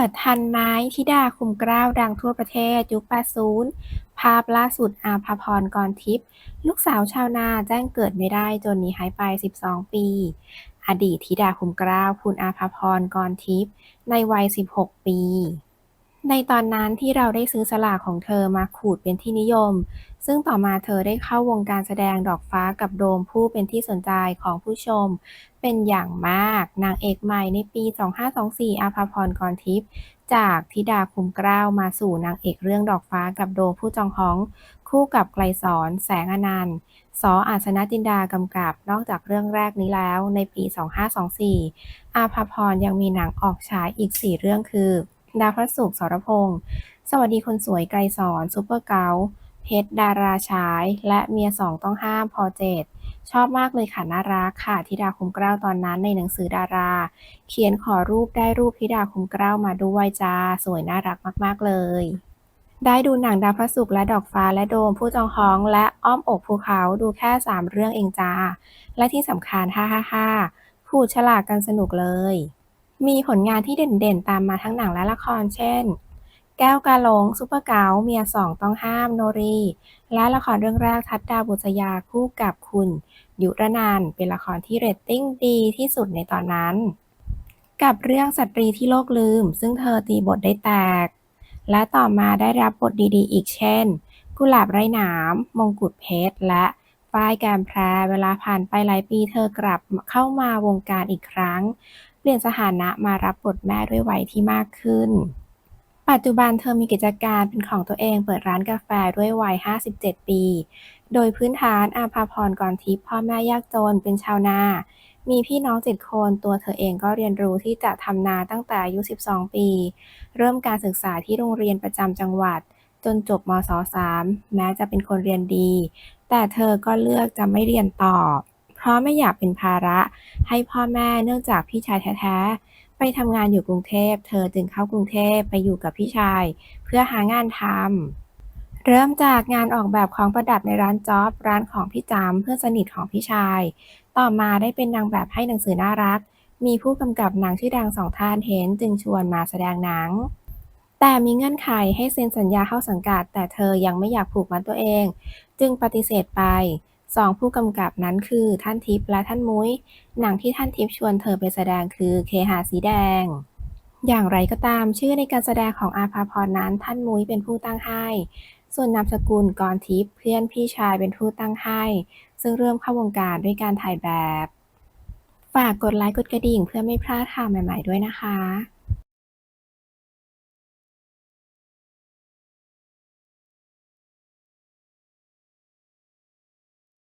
กิดทันไม้ธิดาคุมกล้าวดังทั่วประเทศ ยุค80ภาพล่าสุดอาภาพรกรทิพย์ลูกสาวชาวนาแจ้งเกิดไม่ได้จนหนีหายไป 12 ปี อดีตธิดาคุมกล้าวคุณอาภาพรกรทิพย์ในวัย 16 ปี ในตอนนั้นที่เราได้ซื้อสลากของเธอมาขูดเป็นที่นิยม ซึ่งต่อมาเธอได้เข้าวงการแสดงดอกฟ้ากับโดมผู้เป็นที่สนใจของผู้ชม เป็นอย่างมาก นางเอกใหม่ในปี 2524 อาภาพรกรทิพย์จากธิดาคุมเกล้ามาสู่นางเอกเรื่องดอกฟ้ากับโดมผู้จองห้อง คู่กับไกลสอนแสงอนันต์สออาสนะจินดากำกับ นอกจากเรื่องแรกนี้แล้วในปี 2524 อาภาพรยังมีหนังออกฉายอีก 4 เรื่องคือ ดาวพระศุกร์สรพงษ์สวัสดีคนสวยไกรสอนซุปเปอร์เกาเพชรดาราฉาย และเมียสองต้องห้ามพอเจ็ดชอบมากเลยค่ะน่ารักค่ะธิดาคุมเกล้าตอนนั้นในหนังสือดารา เขียนขอรูปได้รูปธิดาคุมเกล้ามาด้วยจ้าสวยน่ารักมาก ๆ เลยได้ดูหนังดาวพระศุกร์และดอกฟ้าและโดมผู้จองฮ้องและอ้อมอกภูเขาดูแค่ 3 เรื่องเองจ้า และที่สำคัญฮ่าฮ่าฮ่าขูดฉลากกันสนุกเลย มีผลงานที่เด่นๆ ตามมาทั้งหนังและละคร เช่น แก้วกาหลงซุปเปอร์เกาเมียสองต้องห้ามโนรี และละครเรื่องแรกทัดดาวบุษยาคู่กับคุณ ยุรนันเป็นละครที่เรตติ้งดีที่สุดในตอนนั้น กับเรื่องสตรีที่โลกลืม ซึ่งเธอตีบทได้แตก และต่อมาได้รับบทดีๆ อีกเช่น กุหลาบไร้หนามมงกุฎเพชรและฝ้ายแกมแพรเวลาผ่านไปหลายปีเธอกลับเข้ามาวงการอีกครั้ง เปลี่ยนสถานะมารับบทแม่ด้วยวัยที่มากขึ้น ปัจจุบันเธอมีกิจการเป็นของตัวเองเปิดร้านกาแฟด้วยวัย 57 ปี โดยพื้นฐานอาภาพรกรทิพย์พ่อแม่ยากจนเป็นชาวนา มีพี่น้อง7คนตัวเธอเองก็เรียนรู้ที่จะทำนาตั้งแต่อายุ 12 ปี เริ่มการศึกษาที่โรงเรียนประจำจังหวัด จนจบมศ 3 แม้จะเป็นคนเรียนดี แต่เธอก็เลือกจะไม่เรียนต่อ เพราะไม่อยากเป็นภาระให้พ่อแม่เนื่องจากพี่ชายแท้ๆ ไปทำงานอยู่กรุงเทพ เธอจึงเข้ากรุงเทพไปอยู่กับพี่ชาย เพื่อหางานทำ เริ่มจากงานออกแบบของประดับในร้านจ๊อบร้านของพี่จำเพื่อนสนิทของพี่ชาย ต่อมาได้เป็นนางแบบให้หนังสือน่ารัก มีผู้กำกับหนังชื่อดังสองท่านเห็นจึงชวนมาแสดงหนังแต่มีเงื่อนไขให้เซ็นสัญญาเข้าสังกัด แต่เธอยังไม่อยากผูกมัดตัวเอง จึงปฏิเสธไป สองผู้กำกับนั้นคือท่านทิพย์และท่านมุ้ย หนังที่ท่านทิพย์ชวนเธอไปแสดงคือเคหะสีแดง อย่างไรก็ตามชื่อในการแสดงของอาภาพรนั้นท่านมุ้ยเป็นผู้ตั้งให้ ส่วนนามสกุลกรทิพย์เพื่อนพี่ชายเป็นผู้ตั้งให้ ซึ่งเริ่มเข้าวงการด้วยการถ่ายแบบ ฝากกดไลค์กดกระดิ่งเพื่อไม่พลาดข่าวใหม่ ๆด้วยนะคะ